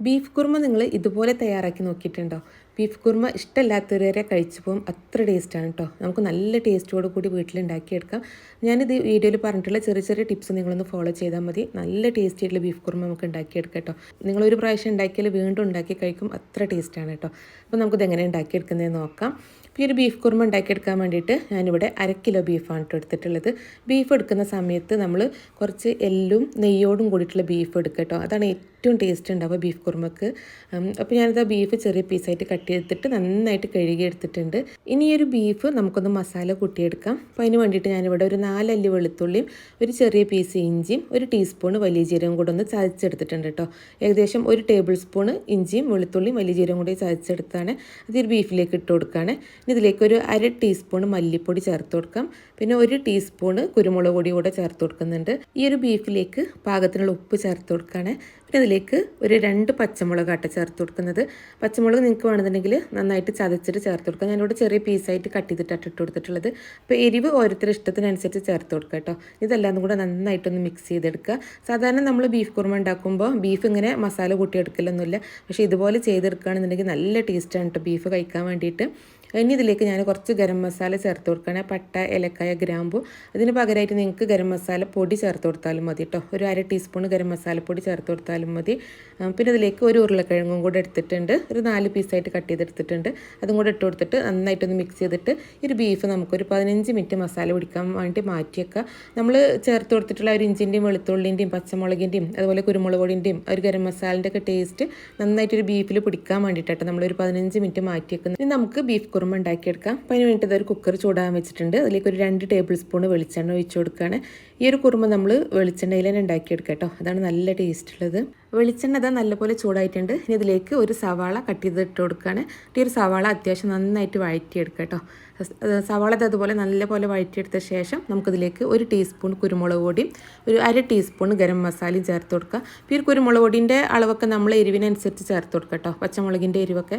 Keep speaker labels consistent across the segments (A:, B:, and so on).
A: Beef kurma നിങ്ങൾ ഇതുപോലെ തയ്യാറാക്കി നോക്കിയിട്ടുണ്ടോ? ബീഫ് കുർമ ഇഷ്ടമല്ലാത്തവരെ കഴിച്ചു പോകും. അത്ര ടേസ്റ്റാണ് കേട്ടോ നമുക്ക് നല്ല ടേസ്റ്റോട് കൂടി വീട്ടിലുണ്ടാക്കിയെടുക്കാം. ഞാനിത് വീഡിയോയിൽ പറഞ്ഞിട്ടുള്ള ചെറിയ ചെറിയ ടിപ്സ് നിങ്ങളൊന്ന് ഫോളോ ചെയ്താൽ മതി. നല്ല ടേസ്റ്റി ആയിട്ടുള്ള ബീഫ് കുർമ നമുക്ക് ഉണ്ടാക്കിയെടുക്കാം കേട്ടോ നിങ്ങളൊരു പ്രാവശ്യം ഉണ്ടാക്കിയാൽ വീണ്ടും ഉണ്ടാക്കി കഴിക്കും. അത്ര ടേസ്റ്റാണ് കേട്ടോ അപ്പോൾ നമുക്കിത് എങ്ങനെ ഉണ്ടാക്കിയെടുക്കുന്നതെന്ന് നോക്കാം. ഈ ഒരു ബീഫ് കുർമ ഉണ്ടാക്കിയെടുക്കാൻ വേണ്ടിയിട്ട് ഞാനിവിടെ അര കിലോ ബീഫാണ് കേട്ടോ എടുത്തിട്ടുള്ളത്. ബീഫ് എടുക്കുന്ന സമയത്ത് നമ്മൾ കുറച്ച് എല്ലും നെയ്യോടും കൂടിയിട്ടുള്ള ബീഫ് എടുക്കുക കേട്ടോ അതാണ് ഏറ്റവും ടേസ്റ്റ് ഉണ്ടാവുക ബീഫ് കുർമക്ക് അപ്പോൾ ഞാനിത് ബീഫ് ചെറിയ പീസായിട്ട് കട്ട് ചെയ്തിട്ട് നന്നായിട്ട് കഴുകി എടുത്തിട്ടുണ്ട് ഇനി ഈ ഒരു ബീഫ് നമുക്കൊന്ന് മസാല കൂട്ടിയെടുക്കാം. അപ്പോൾ അതിന് വേണ്ടിയിട്ട് ഞാനിവിടെ ഒരു നാലല്ലി വെളുത്തുള്ളിയും ഒരു ചെറിയ പീസ് ഇഞ്ചിയും ഒരു ടീസ്പൂൺ വലിയ ജീരകം കൂടെ ഒന്ന് ചതച്ചെടുത്തിട്ടുണ്ട് കേട്ടോ ഏകദേശം ഒരു ടേബിൾ സ്പൂൺ ഇഞ്ചിയും വെളുത്തുള്ളിയും വലിയ ജീരകം കൂടി ചതച്ചെടുത്താണ് അത് ഒരു ബീഫിലേക്ക് ഇട്ട് കൊടുക്കുകയാണ് ഇനി ഇതിലേക്ക് ഒരു അര ടീസ്പൂൺ മല്ലിപ്പൊടി ചേർത്ത് കൊടുക്കാം. പിന്നെ ഒരു ടീസ്പൂൺ കുരുമുളക് പൊടി കൂടെ ചേർത്ത് കൊടുക്കുന്നുണ്ട്. ഈ ഒരു ബീഫിലേക്ക് പാകത്തിനുള്ള ഉപ്പ് ചേർത്ത് കൊടുക്കുകയാണ് ഇതിലേക്ക് ഒരു രണ്ട് പച്ചമുളക് ആട്ട ചേർത്ത് കൊടുക്കുന്നത്. പച്ചമുളക് നിങ്ങൾക്ക് വേണമെന്നുണ്ടെങ്കിൽ നന്നായിട്ട് ചതച്ചിട്ട് ചേർത്ത് കൊടുക്കുക ഞാനിവിടെ ചെറിയ പീസായിട്ട് കട്ട് ചെയ്തിട്ടാണ് ഇട്ട് കൊടുത്തിട്ടുള്ളത്. അപ്പോൾ എരിവ് ഓരോരുത്തരുടെ ഇഷ്ടത്തിനനുസരിച്ച് ചേർത്ത് കൊടുക്കുക കേട്ടോ. ഇതെല്ലാം കൂടെ നന്നായിട്ടൊന്ന് മിക്സ് ചെയ്തെടുക്കുക. സാധാരണ നമ്മൾ ബീഫ് കുറുമ ഉണ്ടാക്കുമ്പോൾ ബീഫ് ഇങ്ങനെ മസാല കൂട്ടിയെടുക്കലൊന്നുമില്ല. പക്ഷേ ഇതുപോലെ ചെയ്തെടുക്കുകയാണെന്നുണ്ടെങ്കിൽ നല്ല ടേസ്റ്റാണ് കേട്ടോ ബീഫ് കഴിക്കാൻ വേണ്ടിയിട്ട്. ഇനി ഇതിലേക്ക് ഞാൻ കുറച്ച് ഗരം മസാല ചേർത്ത് കൊടുക്കുകയാണ്. പട്ട ഏലക്കായ ഗ്രാമ്പു. അതിന് പകരമായിട്ട് നിങ്ങൾക്ക് ഗരം മസാല പൊടി ചേർത്ത് കൊടുത്താലും മതി കേട്ടോ. ഒരു അര ടീസ്പൂൺ ഗരം പൊടി ചേർത്ത് കൊടുത്താലും മതി. പിന്നെ ഇതിലേക്ക് ഒരു ഉരുളക്കിഴങ്ങും കൂടെ എടുത്തിട്ടുണ്ട്. ഒരു നാല് പീസായിട്ട് കട്ട് ചെയ്തെടുത്തിട്ടുണ്ട്. അതും കൂടെ ഇട്ട് കൊടുത്തിട്ട് നന്നായിട്ടൊന്ന് മിക്സ് ചെയ്തിട്ട് ഒരു ബീഫ് നമുക്കൊരു പതിനഞ്ച് മിനിറ്റ് മസാല പിടിക്കാൻ വേണ്ടി മാറ്റിയൊക്കെ നമ്മൾ ചേർത്ത് കൊടുത്തിട്ടുള്ള ഒരു ഇഞ്ചിന്റെയും വെളുത്തുള്ളിന്റെയും പച്ചമുളകിന്റെയും അതുപോലെ കുരുമുളക് പൊടിന്റെയും ഒരു ഗരം മസാലിന്റെ ഒക്കെ ടേസ്റ്റ് നന്നായിട്ടൊരു ബീഫിൽ പിടിക്കാൻ വേണ്ടിയിട്ടാണ് നമ്മളൊരു പതിനഞ്ച് മിനിറ്റ് മാറ്റിയേക്കുന്നത് നമുക്ക് ബീഫ് കുറുമ ഉണ്ടാക്കിയെടുക്കാം. അപ്പോൾ അതിന് വേണ്ടിയിട്ട് ഒരു കുക്കർ ചൂടാൻ വെച്ചിട്ടുണ്ട്. അതിലേക്ക് ഒരു രണ്ട് ടേബിൾ സ്പൂൺ വെളിച്ചെണ്ണ ഒഴിച്ചു കൊടുക്കുകയാണ്. ഈ ഒരു കുറുമ നമ്മൾ വെളിച്ചെണ്ണയിൽ തന്നെ ഉണ്ടാക്കിയെടുക്കാം കേട്ടോ. അതാണ് നല്ല ടേസ്റ്റ് ഉള്ളത്. വെളിച്ചെണ്ണ ഇതാ നല്ലപോലെ ചൂടായിട്ടുണ്ട്. ഇനി ഇതിലേക്ക് ഒരു സവാള കട്ട് ചെയ്ത് ഇട്ട് കൊടുക്കുകയാണ് ഈ ഒരു സവാള അത്യാവശ്യം നന്നായിട്ട് വഴറ്റിയെടുക്കുക കേട്ടോ. സവാള ഇത് അതുപോലെ നല്ലപോലെ വഴറ്റിയെടുത്ത ശേഷം നമുക്കിതിലേക്ക് ഒരു ടീസ്പൂൺ കുരുമുളക് പൊടിയും ഒരു അര ടീസ്പൂൺ ഗരം മസാലയും ചേർത്ത് കൊടുക്കുക പിന്നെ കുരുമുളക് പൊടിന്റെ അളവൊക്കെ നമ്മൾ എരിവിനനുസരിച്ച് ചേർത്ത് കൊടുക്കുക കേട്ടോ. പച്ചമുളകിന്റെ എരിവൊക്കെ.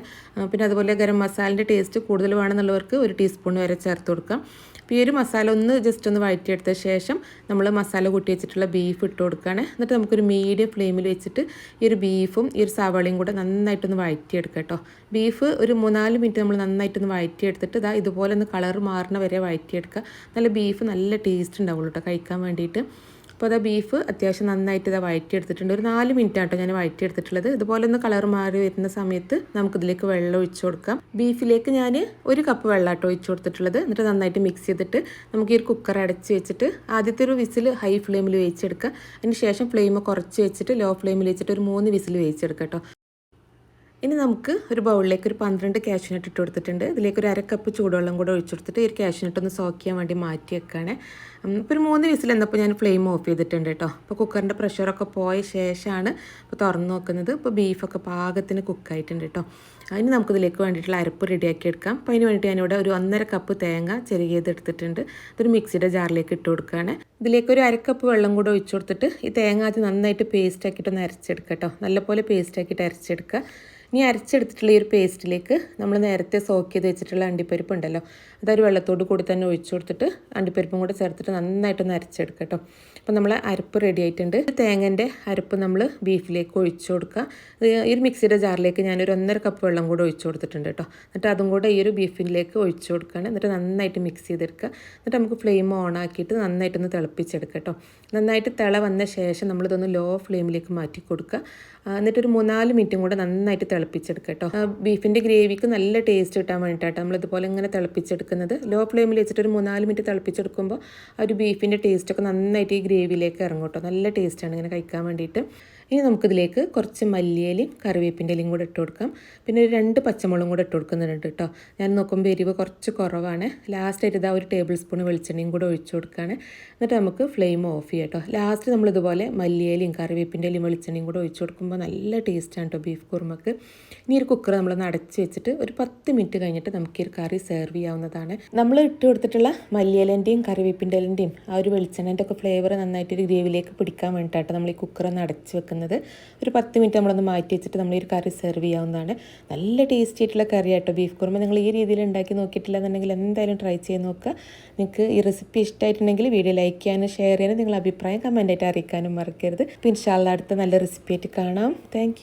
A: പിന്നെ അതുപോലെ ഗരം മസാലിന്റെ ടേസ്റ്റ് കൂടുതൽ വേണമെന്നുള്ളവർക്ക് ഒരു ടീസ്പൂൺ വരെ ചേർത്ത് കൊടുക്കാം. അപ്പോൾ ഈ ഒരു മസാല ഒന്ന് ജസ്റ്റ് ഒന്ന് വഴറ്റിയെടുത്ത ശേഷം നമ്മൾ മസാല കൂട്ടി വെച്ചിട്ടുള്ള ബീഫ് ഇട്ട് കൊടുക്കുകയാണ് എന്നിട്ട് നമുക്കൊരു മീഡിയം ഫ്ലെയിമിൽ വെച്ചിട്ട് ഈ ഒരു ബീഫും ഈ ഒരു സവാളയും കൂടെ നന്നായിട്ടൊന്ന് വഴറ്റിയെടുക്കുക കേട്ടോ ബീഫ് ഒരു മൂന്നാൽ മിനിറ്റ് നമ്മൾ നന്നായിട്ടൊന്ന് വഴറ്റിയെടുത്തിട്ട് ഇതാ ഇതുപോലെ ഒന്ന് കളർ മാറുന്ന വരെ വഴറ്റിയെടുക്കുക നല്ല ബീഫ് നല്ല ടേസ്റ്റ് ഉണ്ടാവുള്ളൂ കേട്ടോ കഴിക്കാൻ വേണ്ടിയിട്ട്. അപ്പോൾ അത് ബീഫ് അത്യാവശ്യം നന്നായിട്ട് ഇതാ വഴറ്റിയെടുത്തിട്ടുണ്ട്. ഒരു നാല് മിനിറ്റ് ആട്ടോ ഞാൻ വഴറ്റിയെടുത്തിട്ടുള്ളത്. ഇതുപോലെ ഒന്ന് കളർ മാറി വരുന്ന സമയത്ത് നമുക്ക് ഇതിലേക്ക് വെള്ളം ഒഴിച്ചു കൊടുക്കാം. ബീഫിലേക്ക് ഞാൻ ഒരു കപ്പ് വെള്ളമാട്ടോ ഒഴിച്ചു കൊടുത്തിട്ടുള്ളത്. എന്നിട്ട് നന്നായിട്ട് മിക്സ് ചെയ്തിട്ട് നമുക്ക് ഈ ഒരു കുക്കർ അടച്ച് വെച്ചിട്ട് ആദ്യത്തെ ഒരു വിസിൽ ഹൈ ഫ്ലെയിമിൽ വേവിച്ചെടുക്കുക. അതിന് ശേഷം ഫ്ലെയിം കുറച്ച് വെച്ചിട്ട് ലോ ഫ്ലെയിമിൽ വെച്ചിട്ട് ഒരു മൂന്ന് വിസിൽ വേവിച്ചെടുക്കാം കേട്ടോ ഇനി നമുക്ക് ഒരു ബൗളിലേക്ക് ഒരു പന്ത്രണ്ട് കാഷ്യൂനട്ട് ഇട്ട് കൊടുത്തിട്ടുണ്ട്. ഇതിലേക്ക് ഒരു അര കപ്പ് ചൂടുവെള്ളം കൂടെ ഒഴിച്ചെടുത്തിട്ട് ഈ കാഷ്യൂനട്ട് ഒന്ന് സോക്ക് ചെയ്യാൻ വേണ്ടി മാറ്റി വെക്കുകയാണ് ഇപ്പോൾ ഒരു മൂന്ന് വിസിൽ എന്നപ്പോൾ ഞാൻ ഫ്ലെയിം ഓഫ് ചെയ്തിട്ടുണ്ട് കേട്ടോ. അപ്പോൾ കുക്കറിന്റെ പ്രഷറൊക്കെ പോയ ശേഷമാണ് ഇപ്പോൾ തുറന്നു നോക്കുന്നത്. ഇപ്പോൾ ബീഫൊക്കെ പാകത്തിന് കുക്കായിട്ടുണ്ട് കേട്ടോ. അതിന് നമുക്കിതിലേക്ക് വേണ്ടിയിട്ടുള്ള അരപ്പ് റെഡിയാക്കി എടുക്കാം. അപ്പോൾ അതിന് വേണ്ടിയിട്ട് ഞാനിവിടെ ഒരു ഒന്നര കപ്പ് തേങ്ങ ചെറുകിയത് എടുത്തിട്ടുണ്ട്. ഇതൊരു മിക്സിയുടെ ജാറിലേക്ക് ഇട്ട് കൊടുക്കുകയാണ്. ഇതിലേക്ക് ഒരു അരക്കപ്പ് വെള്ളം കൂടെ ഒഴിച്ചു കൊടുത്തിട്ട് ഈ തേങ്ങ ആദ്യം നന്നായിട്ട് പേസ്റ്റ് ആക്കിയിട്ടൊന്ന് അരച്ചെടുക്കുക കേട്ടോ. നല്ലപോലെ പേസ്റ്റ് ആക്കിയിട്ട് അരച്ചെടുക്കുക. ഇനി അരച്ചെടുത്തിട്ടുള്ള ഈ ഒരു പേസ്റ്റിലേക്ക് നമ്മൾ നേരത്തെ സോക്ക് ചെയ്ത് വെച്ചിട്ടുള്ള അണ്ടിപ്പരിപ്പ് ഉണ്ടല്ലോ അതൊരു വെള്ളത്തോട് കൂടി തന്നെ ഒഴിച്ചു കൊടുത്തിട്ട് അണ്ടിപ്പരിപ്പും കൂടെ ചേർത്തിട്ട് നന്നായിട്ടൊന്ന് അരച്ചെടുക്കുക കേട്ടോ. അപ്പോൾ നമ്മൾ അരപ്പ് റെഡി ആയിട്ടുണ്ട്. തേങ്ങന്റെ അരപ്പ് നമ്മൾ ബീഫിലേക്ക് ഒഴിച്ചു കൊടുക്കുക. ഈ ഒരു മിക്സിയുടെ ജാറിലേക്ക് ഞാനൊരു ഒന്നര കപ്പ് വെള്ളം കൂടെ ഒഴിച്ചു കൊടുത്തിട്ടുണ്ട് കേട്ടോ. എന്നിട്ട് അതും കൂടെ ഈ ഒരു ബീഫിലേക്ക് ഒഴിച്ചു കൊടുക്കുകയാണ്. എന്നിട്ട് നന്നായിട്ട് മിക്സ് ചെയ്തെടുക്കുക. എന്നിട്ട് നമുക്ക് ഫ്ലെയിം ഓൺ ആക്കിയിട്ട് നന്നായിട്ടൊന്ന് തിളപ്പിച്ചെടുക്കുക കേട്ടോ. നന്നായിട്ട് തിള വന്ന ശേഷം നമ്മളിതൊന്ന് ലോ ഫ്ലെയിമിലേക്ക് മാറ്റി കൊടുക്കുക. എന്നിട്ടൊരു മൂന്നാൽ മിനിറ്റും കൂടെ നന്നായിട്ട് തിളപ്പിച്ചെടുക്കുക കേട്ടോ ബീഫിന്റെ ഗ്രേവിക്ക് നല്ല ടേസ്റ്റ് കിട്ടാൻ വേണ്ടിയിട്ടാണ് നമ്മളിതുപോലെ ഇങ്ങനെ തിളപ്പിച്ചെടുക്കുന്നത്. ലോ ഫ്ലെയിമിൽ വെച്ചിട്ട് ഒരു മൂന്നാൽ മിനിറ്റ് തിളപ്പിച്ചെടുക്കുമ്പോൾ ആ ഒരു ബീഫിന്റെ ടേസ്റ്റൊക്കെ നന്നായിട്ട് ഈ ഗ്രേവിയിലേക്ക് ഇറങ്ങും കേട്ടോ നല്ല ടേസ്റ്റാണ് ഇങ്ങനെ കഴിക്കാൻ വേണ്ടിയിട്ട്. ഇനി നമുക്കിതിലേക്ക് കുറച്ച് മല്ലിയിലയും കറിവേപ്പിന്റെ ഇലയും കൂടെ ഇട്ട് കൊടുക്കാം. പിന്നെ ഒരു രണ്ട് പച്ചമുളകും കൂടെ ഇട്ട് കൊടുക്കുന്നുണ്ട് കേട്ടോ. ഞാൻ നോക്കുമ്പോൾ എരിവ് കുറച്ച് കുറവാണ്. ലാസ്റ്റായിട്ട് ഇതാ ഒരു ടേബിൾ സ്പൂൺ വെളിച്ചെണ്ണയും കൂടെ ഒഴിച്ചു കൊടുക്കുകയാണ്. എന്നിട്ട് നമുക്ക് ഫ്ലെയിം ഓഫ് ചെയ്യാം കേട്ടോ. ലാസ്റ്റ് നമ്മളിതുപോലെ മല്ലിയിലയും കറിവേപ്പിന്റെ ഇലയും വെളിച്ചെണ്ണയും കൂടെ ഒഴിച്ചു കൊടുക്കുമ്പോൾ നല്ല ടേസ്റ്റാണ് കേട്ടോ ബീഫ് കുറുമക്ക്. ഇനി ഒരു കുക്കർ നമ്മളൊന്ന് അടച്ച് വെച്ചിട്ട് ഒരു പത്ത് മിനിറ്റ് കഴിഞ്ഞിട്ട് നമുക്ക് ഈ കറി സെർവ് ചെയ്യാവുന്നതാണ്. നമ്മൾ ഇട്ട് കൊടുത്തിട്ടുള്ള മല്ലിയിലേന്റെയും കറിവേപ്പിന്റെ ഇലന്റെയും ആ ഒരു വെളിച്ചെണ്ണന്റെ ഒക്കെ ഫ്ലേവർ നന്നായിട്ട് ഒരു ഗ്രേവിയിലേക്ക് പിടിക്കാൻ വേണ്ടിയിട്ടാണ് നമ്മൾ ഈ കുക്കർ ഒന്ന് അടച്ച് വെക്കുന്നത്. ഒരു പത്ത് മിനിറ്റ് നമ്മളൊന്ന് മാറ്റി വെച്ചിട്ട് നമ്മൾ ഈ ഒരു കറി സെർവ് ചെയ്യാവുന്നതാണ്. നല്ല ടേസ്റ്റി ആയിട്ടുള്ള കറി ആട്ടോ ബീഫ് കുറുമ. നിങ്ങൾ ഈ രീതിയിൽ ഉണ്ടാക്കി നോക്കിയിട്ടില്ല എന്നുണ്ടെങ്കിൽ എന്തായാലും ട്രൈ ചെയ്ത് നോക്കുക. നിങ്ങൾക്ക് ഈ റെസിപ്പി ഇഷ്ടമായിട്ടുണ്ടെങ്കിൽ വീഡിയോ ലൈക്ക് ചെയ്യാനും ഷെയർ ചെയ്യാനും നിങ്ങളുടെ അഭിപ്രായം കമന്റായിട്ട് അറിയിക്കാനും മറക്കരുത്. പിന്നെ ഇൻഷാല്ല അടുത്ത നല്ല റെസിപ്പി ആയിട്ട് കാണാം. താങ്ക്